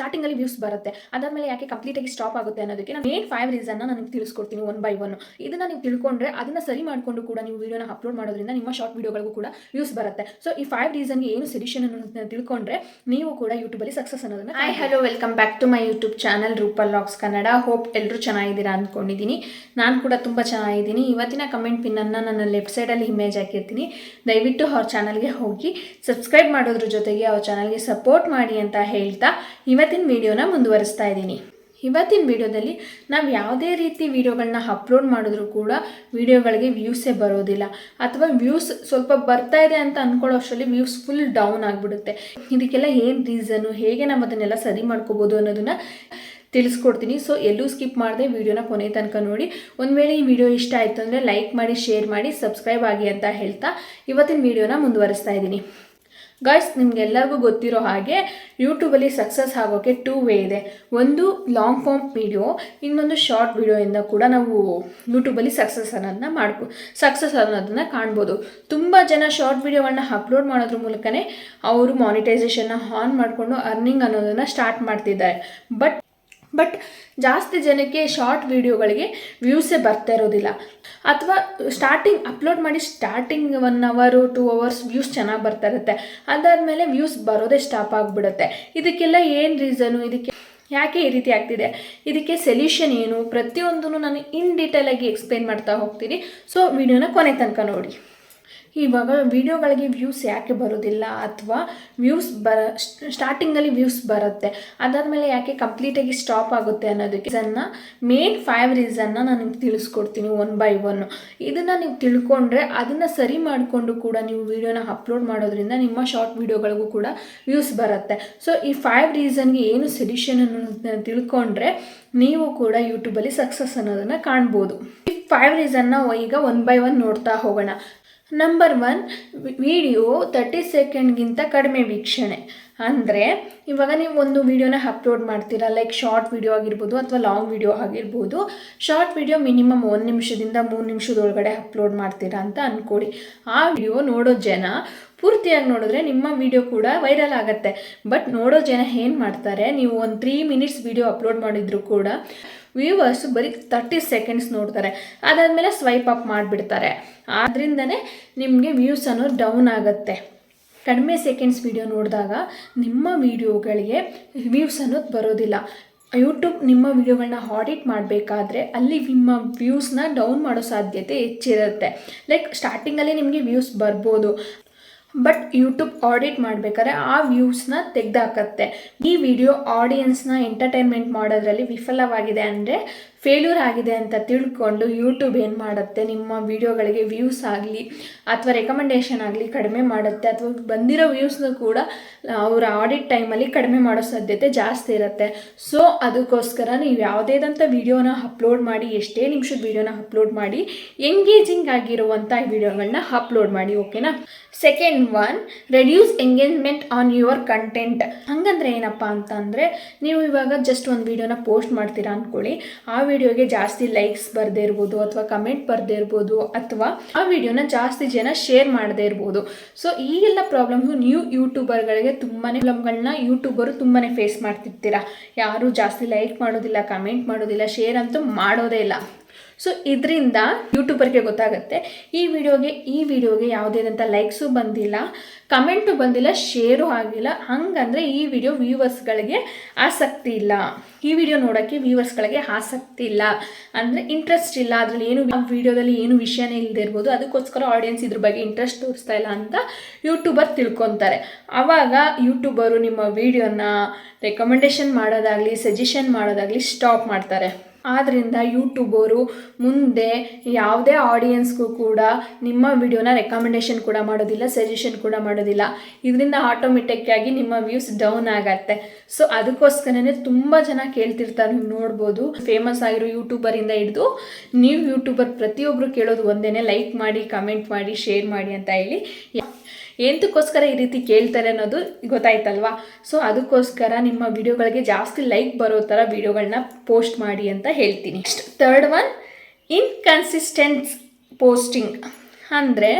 ಸ್ಟಾರ್ಟಿಂಗಲ್ಲಿ ವ್ಯೂಸ್ ಬರುತ್ತೆ. ಅದಾದಮೇಲೆ ಯಾಕೆ ಕಂಪ್ಲೀಟಾಗಿ ಸ್ಟಾಪ್ ಆಗುತ್ತೆ ಅನ್ನೋದಕ್ಕೆ ನಾನು ಮೇನ್ ಫೈವ್ ರೀಸನ್ನ ನಿಮ್ಗೆ ತಿಳಿಸ್ಕೊಡ್ತೀನಿ ಒನ್ ಬೈ ಒನ್ ಇದನ್ನು ನೀವು ತಿಳ್ಕೊಂಡ್ರೆ ಅದನ್ನು ಸರಿ ಮಾಡಿಕೊಂಡು ಕೂಡ ನೀವು ವೀಡಿಯೋನ ಅಪ್ಲೋಡ್ ಮಾಡೋದ್ರಿಂದ ನಿಮ್ಮ ಶಾರ್ಟ್ ವೀಡಿಯೋಗಳಿಗೂ ಕೂಡ ವ್ಯೂಸ್ ಬರುತ್ತೆ. ಸೊ ಈ ಫೈವ್ ರೀಸನ್ಗೆ ಏನು ಸೊಲ್ಯೂಷನ್ ಅನ್ನೋದನ್ನ ತಿಳ್ಕೊಂಡ್ರೆ ನೀವು ಕೂಡ ಯೂಟ್ಯೂಬಲ್ಲಿ ಸಕ್ಸಸ್ ಅನ್ನೋದನ್ನ I hello welcome back to my YouTube channel Rupal Laks Kannada hope ಎಲ್ಲರೂ ಚೆನ್ನಾಗಿದ್ದೀರಾ ಅಂದ್ಕೊಂಡಿದ್ದೀನಿ ನಾನು ಕೂಡ ತುಂಬ ಚೆನ್ನಾಗಿದ್ದೀನಿ. ಇವತ್ತಿನ ಕಮೆಂಟ್ ಪಿನ್ನನ್ನು ನನ್ನ ಲೆಫ್ಟ್ ಸೈಡಲ್ಲಿ ಇಮೇಜ್ ಹಾಕಿರ್ತೀನಿ. ದಯವಿಟ್ಟು ಅವ್ರ ಚಾನಲ್ಗೆ ಹೋಗಿ ಸಬ್ಸ್ಕ್ರೈಬ್ ಮಾಡೋದ್ರ ಜೊತೆಗೆ ಅವ್ರ ಚಾನಲ್ಗೆ ಸಪೋರ್ಟ್ ಮಾಡಿ ಅಂತ ಹೇಳ್ತಾ ಇವತ್ತಿನ ವಿಡಿಯೋನ ಮುಂದುವರಿಸ್ತಾ ಇದ್ದೀನಿ. ಇವತ್ತಿನ ವಿಡಿಯೋದಲ್ಲಿ ನಾವು ಯಾವುದೇ ರೀತಿ ವಿಡಿಯೋಗಳನ್ನ ಅಪ್ಲೋಡ್ ಮಾಡಿದ್ರೂ ಕೂಡ ವಿಡಿಯೋಗಳಿಗೆ ವ್ಯೂಸೇ ಬರೋದಿಲ್ಲ. ಅಥವಾ ವ್ಯೂಸ್ ಸ್ವಲ್ಪ ಬರ್ತಾ ಇದೆ ಅಂತ ಅಂದ್ಕೊಳ್ಳೋ ಅಷ್ಟರಲ್ಲಿ ವ್ಯೂಸ್ ಫುಲ್ ಡೌನ್ ಆಗಿಬಿಡುತ್ತೆ. ಇದಕ್ಕೆಲ್ಲ ಏನು ರೀಸನ್ನು ಹೇಗೆ ನಾವು ಅದನ್ನೆಲ್ಲ ಸರಿ ಮಾಡ್ಕೋಬೋದು ಅನ್ನೋದನ್ನು ತಿಳಿಸ್ಕೊಡ್ತೀನಿ. ಸೊ ಎಲ್ಲೂ ಸ್ಕಿಪ್ ಮಾಡದೆ ವಿಡಿಯೋನ ಕೊನೆ ತನಕ ನೋಡಿ. ಒಂದು ವೇಳೆ ಈ ವಿಡಿಯೋ ಇಷ್ಟ ಆಯಿತು ಅಂದರೆ ಲೈಕ್ ಮಾಡಿ, ಶೇರ್ ಮಾಡಿ, ಸಬ್ಸ್ಕ್ರೈಬ್ ಆಗಿ ಅಂತ ಹೇಳ್ತಾ ಇವತ್ತಿನ ವಿಡಿಯೋನ ಮುಂದುವರಿಸ್ತಾ ಇದ್ದೀನಿ. ಗಾಯ್ಸ್ ನಿಮಗೆಲ್ಲರಿಗೂ ಗೊತ್ತಿರೋ ಹಾಗೆ ಯೂಟ್ಯೂಬಲ್ಲಿ ಸಕ್ಸಸ್ ಆಗೋಕ್ಕೆ ಟೂ ವೇ ಇದೆ. ಒಂದು ಲಾಂಗ್ ಫಾರ್ಮ್ ವಿಡಿಯೋ ಇನ್ನೊಂದು ಶಾರ್ಟ್ ವಿಡಿಯೋಯಿಂದ ಕೂಡ ನಾವು ಯೂಟ್ಯೂಬಲ್ಲಿ ಸಕ್ಸಸ್ ಅನ್ನೋದನ್ನ ಮಾಡ್ಬೋ ಸಕ್ಸಸ್ ಅನ್ನೋದನ್ನ ಕಾಣ್ಬೋದು. ತುಂಬ ಜನ ಶಾರ್ಟ್ ವಿಡಿಯೋಗಳನ್ನ ಅಪ್ಲೋಡ್ ಮಾಡೋದ್ರ ಮೂಲಕನೇ ಅವರು ಮಾನಿಟೈಸೇಷನ್ನ ಆನ್ ಮಾಡಿಕೊಂಡು ಅರ್ನಿಂಗ್ ಅನ್ನೋದನ್ನು ಸ್ಟಾರ್ಟ್ ಮಾಡ್ತಿದ್ದಾರೆ. ಬಟ್ ಬಟ್ ಜಾಸ್ತಿ ಜನಕ್ಕೆ ಶಾರ್ಟ್ ವಿಡಿಯೋಗಳಿಗೆ ವ್ಯೂಸೇ ಬರ್ತಾ ಇರೋದಿಲ್ಲ. ಅಥವಾ ಸ್ಟಾರ್ಟಿಂಗ್ ಅಪ್ಲೋಡ್ ಮಾಡಿ ಸ್ಟಾರ್ಟಿಂಗ್ ಒನ್ ಅವರು ಟೂ ಅವರ್ಸ್ ವ್ಯೂಸ್ ಚೆನ್ನಾಗಿ ಬರ್ತಾ ಇರುತ್ತೆ. ಅದಾದಮೇಲೆ ವ್ಯೂಸ್ ಬರೋದೇ ಸ್ಟಾಪ್ ಆಗಿಬಿಡುತ್ತೆ. ಇದಕ್ಕೆಲ್ಲ ಏನು ರೀಸನು ಇದಕ್ಕೆ ಯಾಕೆ ಈ ರೀತಿ ಆಗ್ತಿದೆ? ಇದಕ್ಕೆ ಸೊಲ್ಯೂಷನ್ ಏನು? ಪ್ರತಿಯೊಂದನ್ನು ನಾನು ಇನ್ ಡೀಟೇಲಾಗಿ ಎಕ್ಸ್ಪ್ಲೇನ್ ಮಾಡ್ತಾ ಹೋಗ್ತೀನಿ. ಸೊ ವಿಡಿಯೋನ ಕೊನೆ ತನಕ ನೋಡಿ. ಇವಾಗ ವಿಡಿಯೋಗಳಿಗೆ ವ್ಯೂಸ್ ಯಾಕೆ ಬರೋದಿಲ್ಲ ಅಥವಾ ವ್ಯೂಸ್ ಬರ ಸ್ಟಾರ್ಟಿಂಗಲ್ಲಿ ವ್ಯೂಸ್ ಬರುತ್ತೆ. ಅದಾದಮೇಲೆ ಯಾಕೆ ಕಂಪ್ಲೀಟಾಗಿ ಸ್ಟಾಪ್ ಆಗುತ್ತೆ ಅನ್ನೋದಕ್ಕೆ ಇದನ್ನು ಮೇನ್ ಫೈವ್ ರೀಸನ್ನ ನಾನು ನಿಮ್ಗೆ ತಿಳಿಸ್ಕೊಡ್ತೀನಿ ಒನ್ ಬೈ ಒನ್ ಇದನ್ನು ನೀವು ತಿಳ್ಕೊಂಡ್ರೆ ಅದನ್ನು ಸರಿ ಮಾಡಿಕೊಂಡು ಕೂಡ ನೀವು ವಿಡಿಯೋನ ಅಪ್ಲೋಡ್ ಮಾಡೋದ್ರಿಂದ ನಿಮ್ಮ ಶಾರ್ಟ್ ವಿಡಿಯೋಗಳಿಗೂ ಕೂಡ ವ್ಯೂಸ್ ಬರುತ್ತೆ. ಸೊ ಈ ಫೈವ್ ರೀಸನ್ಗೆ ಏನು ಸೊಲ್ಯೂಷನ್ ಅನ್ನೋದನ್ನ ತಿಳ್ಕೊಂಡ್ರೆ ನೀವು ಕೂಡ ಯೂಟ್ಯೂಬಲ್ಲಿ ಸಕ್ಸಸ್ ಅನ್ನೋದನ್ನು ಕಾಣ್ಬೋದು. ಈ ಫೈವ್ ರೀಸನ್ನ ಈಗ ಒನ್ ಬೈ ಒನ್ ನೋಡ್ತಾ ಹೋಗೋಣ. ನಂಬರ್ ಒನ್ ವಿಡಿಯೋ ತರ್ಟಿ ಸೆಕೆಂಡ್ಗಿಂತ ಕಡಿಮೆ ವೀಕ್ಷಣೆ. ಅಂದರೆ, ಇವಾಗ ನೀವು ಒಂದು ವಿಡಿಯೋನ ಅಪ್ಲೋಡ್ ಮಾಡ್ತೀರಾ ಲೈಕ್ ಶಾರ್ಟ್ ವಿಡಿಯೋ ಆಗಿರ್ಬೋದು ಅಥವಾ ಲಾಂಗ್ ವಿಡಿಯೋ ಆಗಿರ್ಬೋದು ಶಾರ್ಟ್ ವಿಡಿಯೋ ಮಿನಿಮಮ್ ಒಂದು ನಿಮಿಷದಿಂದ ಮೂರು ನಿಮಿಷದೊಳಗಡೆ ಅಪ್ಲೋಡ್ ಮಾಡ್ತೀರಾ ಅಂತ ಅಂದ್ಕೊಳ್ಳಿ ಆ ವಿಡಿಯೋ ನೋಡೋ ಜನ ಪೂರ್ತಿಯಾಗಿ ನೋಡಿದ್ರೆ ನಿಮ್ಮ ವಿಡಿಯೋ ಕೂಡ ವೈರಲ್ ಆಗುತ್ತೆ. ಬಟ್ ನೋಡೋ ಜನ ಏನು ಮಾಡ್ತಾರೆ, ನೀವು ಒಂದು ತ್ರೀ ಮಿನಿಟ್ಸ್ ವಿಡಿಯೋ ಅಪ್ಲೋಡ್ ಮಾಡಿದ್ರು ಕೂಡ ವ್ಯೂವರ್ಸ್ ಬರೀ ತರ್ಟಿ ಸೆಕೆಂಡ್ಸ್ ನೋಡ್ತಾರೆ. ಅದಾದಮೇಲೆ ಸ್ವೈಪ್ ಅಪ್ ಮಾಡಿಬಿಡ್ತಾರೆ. ಆದ್ದರಿಂದನೇ ನಿಮಗೆ ವ್ಯೂಸ್ ಅನ್ನೋದು ಡೌನ್ ಆಗುತ್ತೆ. ಕಡಿಮೆ ಸೆಕೆಂಡ್ಸ್ ವಿಡಿಯೋ ನೋಡಿದಾಗ ನಿಮ್ಮ ವಿಡಿಯೋಗಳಿಗೆ ವ್ಯೂಸ್ ಅನ್ನೋದು ಬರೋದಿಲ್ಲ. ಯೂಟ್ಯೂಬ್ ನಿಮ್ಮ ವಿಡಿಯೋಗಳನ್ನ ಆಡಿಟ್ ಮಾಡಬೇಕಾದ್ರೆ ಅಲ್ಲಿ ನಿಮ್ಮ ವ್ಯೂಸ್ನ ಡೌನ್ ಮಾಡೋ ಸಾಧ್ಯತೆ ಹೆಚ್ಚಿರುತ್ತೆ. ಲೈಕ್ ಸ್ಟಾರ್ಟಿಂಗಲ್ಲಿ ನಿಮಗೆ ವ್ಯೂಸ್ ಬರ್ಬೋದು. ಬಟ್ ಯೂಟ್ಯೂಬ್ ಆಡಿಟ್ ಮಾಡಬೇಕಾದ್ರೆ ಆ ವ್ಯೂಸ್ನ ತೆಗೆದಾಕತ್ತೆ. ಈ ವಿಡಿಯೋ ಆಡಿಯನ್ಸ್ನ ಎಂಟರ್ಟೈನ್ಮೆಂಟ್ ಮಾಡೋದ್ರಲ್ಲಿ ವಿಫಲವಾಗಿದೆ ಅಂದರೆ ಫೇಲ್ಯೂರ್ ಆಗಿದೆ ಅಂತ ತಿಳ್ಕೊಂಡು ಯೂಟ್ಯೂಬ್ ಏನು ಮಾಡುತ್ತೆ? ನಿಮ್ಮ ವೀಡಿಯೋಗಳಿಗೆ ವ್ಯೂಸ್ ಆಗಲಿ ಅಥವಾ ರೆಕಮೆಂಡೇಷನ್ ಆಗಲಿ ಕಡಿಮೆ ಮಾಡುತ್ತೆ. ಅಥವಾ ಬಂದಿರೋ ವ್ಯೂಸ್ನ ಕೂಡ ಅವರ ಆಡಿಟ್ ಟೈಮಲ್ಲಿ ಕಡಿಮೆ ಮಾಡೋ ಸಾಧ್ಯತೆ ಜಾಸ್ತಿ ಇರುತ್ತೆ. ಸೊ ಅದಕ್ಕೋಸ್ಕರ ನೀವು ಯಾವುದೇದಂಥ ವೀಡಿಯೋನ ಅಪ್ಲೋಡ್ ಮಾಡಿ, ಎಷ್ಟೇ ನಿಮಿಷದ ವೀಡಿಯೋನ ಅಪ್ಲೋಡ್ ಮಾಡಿ ಎಂಗೇಜಿಂಗ್ ಆಗಿರುವಂಥ ವಿಡಿಯೋಗಳನ್ನ ಅಪ್ಲೋಡ್ ಮಾಡಿ ಓಕೆನಾ second one reduce engagement on your content ಹಂಗಂದ್ರೆ ಏನಪ್ಪ ಅಂತಂದರೆ, ನೀವು ಇವಾಗ ಜಸ್ಟ್ ಒಂದು ವಿಡಿಯೋನ ಪೋಸ್ಟ್ ಮಾಡ್ತೀರಾ ಅಂದ್ಕೊಳ್ಳಿ ಆ ವಿಡಿಯೋಗೆ ಜಾಸ್ತಿ ಲೈಕ್ಸ್ ಬರದೇ ಇರ್ಬೋದು ಅಥವಾ ಕಮೆಂಟ್ ಬರದೇ ಇರ್ಬೋದು ಅಥವಾ ಆ ವಿಡಿಯೋನ ಜಾಸ್ತಿ ಜನ ಶೇರ್ ಮಾಡದೇ ಇರ್ಬೋದು. ಸೊ ಈ ಎಲ್ಲ ಪ್ರಾಬ್ಲಮ್ಸು ನ್ಯೂ ಯೂಟ್ಯೂಬರ್ಗಳಿಗೆ ತುಂಬಾ ಪ್ರಾಬ್ಲಮ್ಗಳನ್ನ ಯೂಟ್ಯೂಬರು ತುಂಬಾ ಫೇಸ್ ಮಾಡ್ತಿರ್ತೀರಾ. ಯಾರು ಜಾಸ್ತಿ ಲೈಕ್ ಮಾಡೋದಿಲ್ಲ ಕಮೆಂಟ್ ಮಾಡೋದಿಲ್ಲ ಶೇರ್ ಅಂತೂ ಮಾಡೋದೇ ಇಲ್ಲ. ಸೊ ಇದರಿಂದ ಯೂಟ್ಯೂಬರ್ಗೆ ಗೊತ್ತಾಗುತ್ತೆ, ಈ ವಿಡಿಯೋಗೆ ಈ ವಿಡಿಯೋಗೆ ಯಾವುದೇದಂಥ ಲೈಕ್ಸು ಬಂದಿಲ್ಲ ಕಮೆಂಟು ಬಂದಿಲ್ಲ ಶೇರು ಆಗಿಲ್ಲ, ಹಂಗಂದರೆ ಈ ವಿಡಿಯೋ ವ್ಯೂವರ್ಸ್ಗಳಿಗೆ ಆಸಕ್ತಿ ಇಲ್ಲ. ಈ ವಿಡಿಯೋ ನೋಡೋಕ್ಕೆ ವ್ಯೂವರ್ಸ್ಗಳಿಗೆ ಆಸಕ್ತಿ ಇಲ್ಲ. ಅಂದರೆ ಇಂಟ್ರೆಸ್ಟ್ ಇಲ್ಲ, ಅದರಲ್ಲಿ ಏನು ಆ ವಿಡಿಯೋದಲ್ಲಿ ಏನು ವಿಷಯನೇ ಇಲ್ಲದೆ ಇರ್ಬೋದು, ಅದಕ್ಕೋಸ್ಕರ ಆಡಿಯನ್ಸ್ ಇದ್ರ ಬಗ್ಗೆ ಇಂಟ್ರೆಸ್ಟ್ ತೋರಿಸ್ತಾ ಇಲ್ಲ ಅಂತ ಯೂಟ್ಯೂಬರ್ ತಿಳ್ಕೊತಾರೆ. ಆವಾಗ ಯೂಟ್ಯೂಬರು ನಿಮ್ಮ ವಿಡಿಯೋನ ರೆಕಮೆಂಡೇಷನ್ ಮಾಡೋದಾಗಲಿ ಸಜೆಷನ್ ಮಾಡೋದಾಗಲಿ ಸ್ಟಾಪ್ ಮಾಡ್ತಾರೆ. ಆದ್ದರಿಂದ ಯೂಟ್ಯೂಬರು ಮುಂದೆ ಯಾವುದೇ ಆಡಿಯನ್ಸ್ಗೂ ಕೂಡ ನಿಮ್ಮ ವಿಡಿಯೋನ ರೆಕಮೆಂಡೇಷನ್ ಕೂಡ ಮಾಡೋದಿಲ್ಲ ಸಜೆಷನ್ ಕೂಡ ಮಾಡೋದಿಲ್ಲ. ಇದರಿಂದ ಆಟೋಮೆಟಿಕ್ಕಾಗಿ ನಿಮ್ಮ ವ್ಯೂಸ್ ಡೌನ್ ಆಗತ್ತೆ. ಸೊ ಅದಕ್ಕೋಸ್ಕರನೇ ತುಂಬ ಜನ ಕೇಳ್ತಿರ್ತಾರೆ, ನೀವು ನೋಡ್ಬೋದು. ಫೇಮಸ್ ಆಗಿರೋ ಯೂಟ್ಯೂಬರಿಂದ ಹಿಡಿದು ನೀವು ಯೂಟ್ಯೂಬರ್ ಪ್ರತಿಯೊಬ್ಬರು ಕೇಳೋದು ಒಂದೇ ಲೈಕ್ ಮಾಡಿ ಕಮೆಂಟ್ ಮಾಡಿ ಶೇರ್ ಮಾಡಿ ಅಂತ ಹೇಳಿ. ಎಂತಕ್ಕೋಸ್ಕರ ಈ ರೀತಿ ಕೇಳ್ತಾರೆ ಅನ್ನೋದು ಗೊತ್ತಾಯ್ತಲ್ವಾ? ಸೊ ಅದಕ್ಕೋಸ್ಕರ ನಿಮ್ಮ ವಿಡಿಯೋಗಳಿಗೆ ಜಾಸ್ತಿ ಲೈಕ್ ಬರೋ ಥರ ವಿಡಿಯೋಗಳನ್ನ ಪೋಸ್ಟ್ ಮಾಡಿ ಅಂತ ಹೇಳ್ತೀನಿ. ನೆಕ್ಸ್ಟ್ ಒನ್ ಇನ್ಕನ್ಸಿಸ್ಟೆನ್ಸ್ ಪೋಸ್ಟಿಂಗ್ ಅಂದರೆ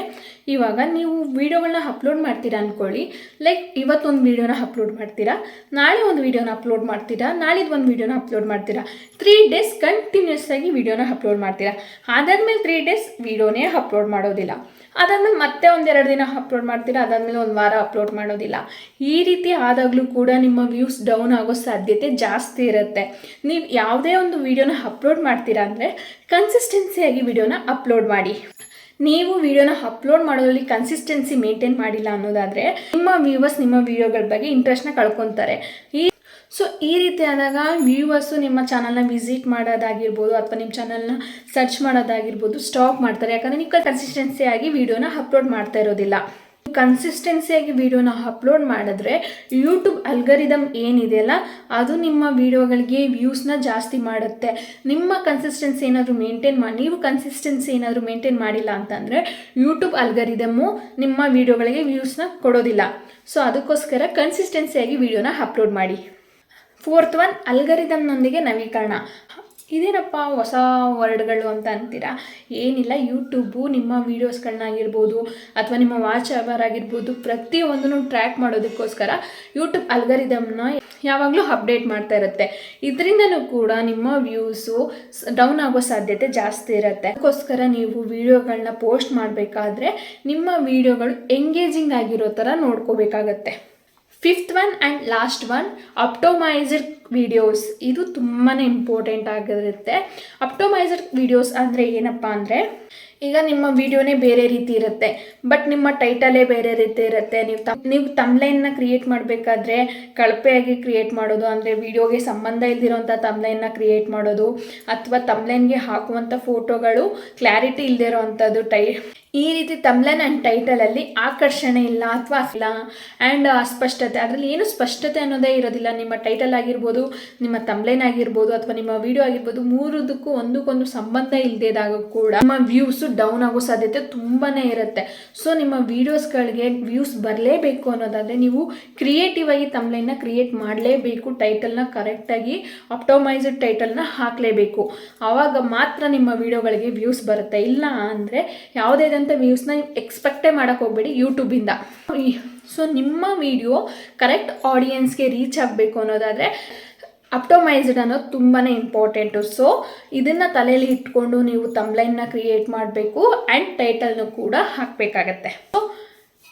ಇವಾಗ ನೀವು ವೀಡಿಯೋಗಳನ್ನ ಅಪ್ಲೋಡ್ ಮಾಡ್ತೀರಾ ಅಂದ್ಕೊಳ್ಳಿ ಲೈಕ್ ಇವತ್ತೊಂದು ವೀಡಿಯೋನ ಅಪ್ಲೋಡ್ ಮಾಡ್ತೀರಾ. ನಾಳೆ ಒಂದು ವೀಡಿಯೋನ ಅಪ್ಲೋಡ್ ಮಾಡ್ತೀರಾ. ನಾಳಿದ್ದು ಒಂದು ವೀಡಿಯೋನ ಅಪ್ಲೋಡ್ ಮಾಡ್ತೀರಾ. ತ್ರೀ ಡೇಸ್ ಕಂಟಿನ್ಯೂಸ್ ಆಗಿ ವೀಡಿಯೋನ ಅಪ್ಲೋಡ್ ಮಾಡ್ತೀರಾ. ಅದಾದ್ಮೇಲೆ ತ್ರೀ ಡೇಸ್ ವೀಡಿಯೋನೇ ಅಪ್ಲೋಡ್ ಮಾಡೋದಿಲ್ಲ. ಅದಾದಮೇಲೆ ಮತ್ತೆ ಒಂದೆರಡು ದಿನ ಅಪ್ಲೋಡ್ ಮಾಡ್ತೀರಾ. ಅದಾದಮೇಲೆ ಒಂದು ವಾರ ಅಪ್ಲೋಡ್ ಮಾಡೋದಿಲ್ಲ. ಈ ರೀತಿ ಆದಾಗಲೂ ಕೂಡ ನಿಮ್ಮ ವ್ಯೂಸ್ ಡೌನ್ ಆಗೋ ಸಾಧ್ಯತೆ ಜಾಸ್ತಿ ಇರುತ್ತೆ. ನೀವು ಯಾವುದೇ ಒಂದು ವೀಡಿಯೋನ ಅಪ್ಲೋಡ್ ಮಾಡ್ತೀರಾ ಅಂದರೆ ಕನ್ಸಿಸ್ಟೆನ್ಸಿಯಾಗಿ ವಿಡಿಯೋನ ಅಪ್ಲೋಡ್ ಮಾಡಿ. ನೀವು ವಿಡಿಯೋನ ಅಪ್ಲೋಡ್ ಮಾಡೋದ್ರಲ್ಲಿ ಕನ್ಸಿಸ್ಟೆನ್ಸಿ ಮೇಂಟೈನ್ ಮಾಡಿಲ್ಲ ಅನ್ನೋದಾದರೆ ನಿಮ್ಮ ವ್ಯೂವರ್ಸ್ ನಿಮ್ಮ ವಿಡಿಯೋಗಳ ಬಗ್ಗೆ ಇಂಟ್ರೆಸ್ಟ್ನ ಕಳ್ಕೊತಾರೆ. ಈ ಸೊ ಈ ರೀತಿ ಆದಾಗ ವ್ಯೂವರ್ಸು ನಿಮ್ಮ ಚಾನಲ್ನ ವಿಸಿಟ್ ಮಾಡೋದಾಗಿರ್ಬೋದು ಅಥವಾ ನಿಮ್ಮ ಚಾನಲ್ನ ಸರ್ಚ್ ಮಾಡೋದಾಗಿರ್ಬೋದು ಸ್ಟಾಪ್ ಮಾಡ್ತಾರೆ. ಯಾಕಂದರೆ ನೀವು ಕನ್ಸಿಸ್ಟೆನ್ಸಿಯಾಗಿ ವಿಡಿಯೋನ ಅಪ್ಲೋಡ್ ಮಾಡ್ತಾ ಇರೋದಿಲ್ಲ. ಕನ್ಸಿಸ್ಟೆನ್ಸಿಯಾಗಿ ವಿಡಿಯೋನ ಅಪ್ಲೋಡ್ ಮಾಡಿದ್ರೆ ಯೂಟ್ಯೂಬ್ ಅಲ್ಗರಿದಮ್ ಏನಿದೆಯಲ್ಲ ಅದು ನಿಮ್ಮ ವಿಡಿಯೋಗಳಿಗೆ ವ್ಯೂಸ್ನ ಜಾಸ್ತಿ ಮಾಡುತ್ತೆ. ನಿಮ್ಮ ಕನ್ಸಿಸ್ಟೆನ್ಸಿ ಏನಾದರೂ ಮೇಂಟೈನ್ ಮಾಡಿ ನೀವು ಕನ್ಸಿಸ್ಟೆನ್ಸಿ ಏನಾದರೂ ಮೇಂಟೈನ್ ಮಾಡಿಲ್ಲ ಅಂತಂದರೆ ಯೂಟ್ಯೂಬ್ ಅಲ್ಗರಿದಮ್ಮು ನಿಮ್ಮ ವಿಡಿಯೋಗಳಿಗೆ ವ್ಯೂಸ್ನ ಕೊಡೋದಿಲ್ಲ. ಸೊ ಅದಕ್ಕೋಸ್ಕರ ಕನ್ಸಿಸ್ಟೆನ್ಸಿಯಾಗಿ ವಿಡಿಯೋನ ಅಪ್ಲೋಡ್ ಮಾಡಿ. ಫೋರ್ತ್ ಒನ್ ಅಲ್ಗರಿದಮ್ನೊಂದಿಗೆ ನವೀಕರಣ. ಇದೇನಪ್ಪ ಹೊಸ ವರ್ಡ್ಗಳು ಅಂತ ಅಂತೀರಾ? ಏನಿಲ್ಲ ಯೂಟ್ಯೂಬು ನಿಮ್ಮ ವೀಡಿಯೋಸ್ಗಳನ್ನಾಗಿರ್ಬೋದು ಅಥವಾ ನಿಮ್ಮ ವಾಚ್ ಅವರ್ ಆಗಿರ್ಬೋದು ಪ್ರತಿಯೊಂದನ್ನು ಟ್ರ್ಯಾಕ್ ಮಾಡೋದಕ್ಕೋಸ್ಕರ ಯೂಟ್ಯೂಬ್ ಅಲ್ಗರಿದಮ್ನ ಯಾವಾಗಲೂ ಅಪ್ಡೇಟ್ ಮಾಡ್ತಾ ಇರುತ್ತೆ. ಇದರಿಂದನೂ ಕೂಡ ನಿಮ್ಮ ವ್ಯೂಸು ಡೌನ್ ಆಗೋ ಸಾಧ್ಯತೆ ಜಾಸ್ತಿ ಇರುತ್ತೆ. ಅದಕ್ಕೋಸ್ಕರ ನೀವು ವೀಡಿಯೋಗಳನ್ನ ಪೋಸ್ಟ್ ಮಾಡಬೇಕಾದ್ರೆ ನಿಮ್ಮ ವಿಡಿಯೋಗಳು ಎಂಗೇಜಿಂಗ್ ಆಗಿರೋ ಥರ ನೋಡ್ಕೋಬೇಕಾಗತ್ತೆ. Fifth one and last one optimise your videos ಇದು ತುಂಬಾ ಇಂಪಾರ್ಟೆಂಟ್ ಆಗಿರುತ್ತೆ. ಅಪ್ಟೋಮೈಸರ್ ವಿಡಿಯೋಸ್ ಅಂದರೆ ಏನಪ್ಪ ಅಂದರೆ, ಈಗ ನಿಮ್ಮ ವೀಡಿಯೋನೇ ಬೇರೆ ರೀತಿ ಇರುತ್ತೆ. ಬಟ್ ನಿಮ್ಮ ಟೈಟಲೇ ಬೇರೆ ರೀತಿ ಇರುತ್ತೆ. ನೀವು ತಮ್, ನೀವು ತಮ್ಲೈನ್ನ ಕ್ರಿಯೇಟ್ ಮಾಡಬೇಕಾದ್ರೆ ಕಳಪೆಯಾಗಿ ಕ್ರಿಯೇಟ್ ಮಾಡೋದು, ಅಂದರೆ ವೀಡಿಯೋಗೆ ಸಂಬಂಧ ಇಲ್ದಿರೋಂಥ ತಮ್ಲೈನ್ನ ಕ್ರಿಯೇಟ್ ಮಾಡೋದು, ಅಥವಾ ತಮ್ಲೈನ್ಗೆ ಹಾಕುವಂಥ ಫೋಟೋಗಳು ಕ್ಲಾರಿಟಿ ಇಲ್ಲದೆ ಇರೋವಂಥದ್ದು ಟೈ ಈ ರೀತಿ ತಮ್ಲೈನ್ ಆ್ಯಂಡ್ ಟೈಟಲಲ್ಲಿ ಆಕರ್ಷಣೆ ಇಲ್ಲ ಅಥವಾ ಇಲ್ಲ ಆ್ಯಂಡ್ ಅಸ್ಪಷ್ಟತೆ ಅದರಲ್ಲಿ ಏನು ಸ್ಪಷ್ಟತೆ ಅನ್ನೋದೇ ಇರೋದಿಲ್ಲ. ನಿಮ್ಮ ಟೈಟಲ್ ಆಗಿರ್ಬೋದು, ನಿಮ್ಮ ತಮ್ಲೇನ್ ಆಗಿರ್ಬೋದು, ಅಥವಾ ನಿಮ್ಮ ವಿಡಿಯೋ ಆಗಿರ್ಬೋದು, ಮೂರದಕ್ಕೂ ಒಂದಕ್ಕೊಂದು ಸಂಬಂಧ ಇಲ್ಲದಿದ್ದಾಗ ಕೂಡ ನಿಮ್ಮ ವ್ಯೂಸು ಡೌನ್ ಆಗೋ ಸಾಧ್ಯತೆ ತುಂಬಾ ಇರುತ್ತೆ. ಸೊ ನಿಮ್ಮ ವೀಡಿಯೋಸ್ಗಳಿಗೆ ವ್ಯೂಸ್ ಬರಲೇಬೇಕು ಅನ್ನೋದಾದರೆ ನೀವು ಕ್ರಿಯೇಟಿವ್ ಆಗಿ ತಮ್ಲೈನ್ನ ಕ್ರಿಯೇಟ್ ಮಾಡಲೇಬೇಕು ಟೈಟಲ್ನ ಕರೆಕ್ಟಾಗಿ ಅಪ್ಟೋಮೈಸ್ಡ್ ಟೈಟಲ್ನ ಹಾಕಲೇಬೇಕು. ಆವಾಗ ಮಾತ್ರ ನಿಮ್ಮ ವಿಡಿಯೋಗಳಿಗೆ ವ್ಯೂಸ್ ಬರುತ್ತೆ. ಇಲ್ಲ ಅಂದರೆ ಯಾವುದೇ ಆದಂಥ ವ್ಯೂಸ್ನ ಎಕ್ಸ್ಪೆಕ್ಟೇ ಮಾಡೋಕ್ಕೆ ಹೋಗ್ಬೇಡಿ ಯೂಟ್ಯೂಬಿಂದ ಸೊ ನಿಮ್ಮ ವಿಡಿಯೋ ಕರೆಕ್ಟ್ ಆಡಿಯನ್ಸ್ಗೆ ರೀಚ್ ಆಗಬೇಕು ಅನ್ನೋದಾದರೆ ಅಪ್ಟೋಮೈಸ್ಡ್ ಅನ್ನೋದು ತುಂಬಾ ಇಂಪಾರ್ಟೆಂಟು ಸೊ ಇದನ್ನು ತಲೆಯಲ್ಲಿ ಇಟ್ಕೊಂಡು ನೀವು ತಮ್ಲೈನ್ನ ಕ್ರಿಯೇಟ್ ಮಾಡಬೇಕು ಆ್ಯಂಡ್ ಟೈಟಲ್ನು ಕೂಡ ಹಾಕಬೇಕಾಗತ್ತೆ.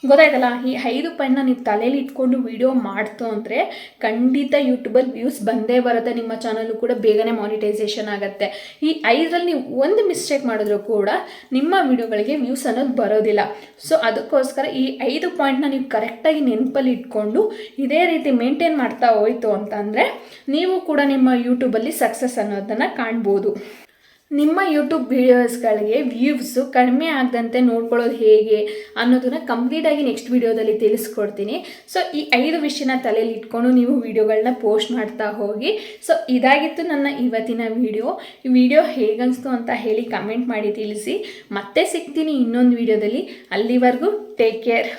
ಗೊತ್ತಾಯ್ತಲ್ಲ? ಈ ಐದು ಪಾಯಿಂಟ್ನ ನೀವು ತಲೆಯಲ್ಲಿ ಇಟ್ಕೊಂಡು ವಿಡಿಯೋ ಮಾಡ್ತು ಅಂದರೆ ಖಂಡಿತ ಯೂಟ್ಯೂಬಲ್ಲಿ ವ್ಯೂಸ್ ಬಂದೇ ಬರುತ್ತೆ. ನಿಮ್ಮ ಚಾನಲ್ಲು ಕೂಡ ಬೇಗನೆ ಮಾನಿಟೈಸೇಷನ್ ಆಗುತ್ತೆ. ಈ ಐದರಲ್ಲಿ ನೀವು ಒಂದು ಮಿಸ್ಟೇಕ್ ಮಾಡಿದ್ರು ಕೂಡ ನಿಮ್ಮ ವಿಡಿಯೋಗಳಿಗೆ ವ್ಯೂಸ್ ಅನ್ನೋದು ಬರೋದಿಲ್ಲ. ಸೊ ಅದಕ್ಕೋಸ್ಕರ ಈ ಐದು ಪಾಯಿಂಟ್ನ ನೀವು ಕರೆಕ್ಟಾಗಿ ನೆನಪಲ್ಲಿ ಇಟ್ಕೊಂಡು ಇದೇ ರೀತಿ ಮೇಂಟೈನ್ ಮಾಡ್ತಾ ಹೋಯಿತು ಅಂತಂದರೆ ನೀವು ಕೂಡ ನಿಮ್ಮ ಯೂಟ್ಯೂಬಲ್ಲಿ ಸಕ್ಸಸ್ ಅನ್ನೋದನ್ನು ಕಾಣ್ಬೋದು. ನಿಮ್ಮ ಯೂಟ್ಯೂಬ್ ವೀಡಿಯೋಸ್ಗಳಿಗೆ ವ್ಯೂವ್ಸು ಕಡಿಮೆ ಆಗದಂತೆ ನೋಡ್ಕೊಳ್ಳೋದು ಹೇಗೆ ಅನ್ನೋದನ್ನ ಕಂಪ್ಲೀಟಾಗಿ ನೆಕ್ಸ್ಟ್ ವೀಡಿಯೋದಲ್ಲಿ ತಿಳಿಸ್ಕೊಡ್ತೀನಿ. ಸೊ ಈ ಐದು ವಿಷಯನ ತಲೆಯಲ್ಲಿ ಇಟ್ಕೊಂಡು ನೀವು ವೀಡಿಯೋಗಳನ್ನ ಪೋಸ್ಟ್ ಮಾಡ್ತಾ ಹೋಗಿ. ಸೊ ಇದಾಗಿತ್ತು ನನ್ನ ಇವತ್ತಿನ ವಿಡಿಯೋ ಈ ವಿಡಿಯೋ ಹೇಗನ್ನಿಸ್ತು ಅಂತ ಹೇಳಿ ಕಮೆಂಟ್ ಮಾಡಿ ತಿಳಿಸಿ. ಮತ್ತೆ ಸಿಗ್ತೀನಿ ಇನ್ನೊಂದು ವಿಡಿಯೋದಲ್ಲಿ ಅಲ್ಲಿವರೆಗೂ ಟೇಕ್ ಕೇರ್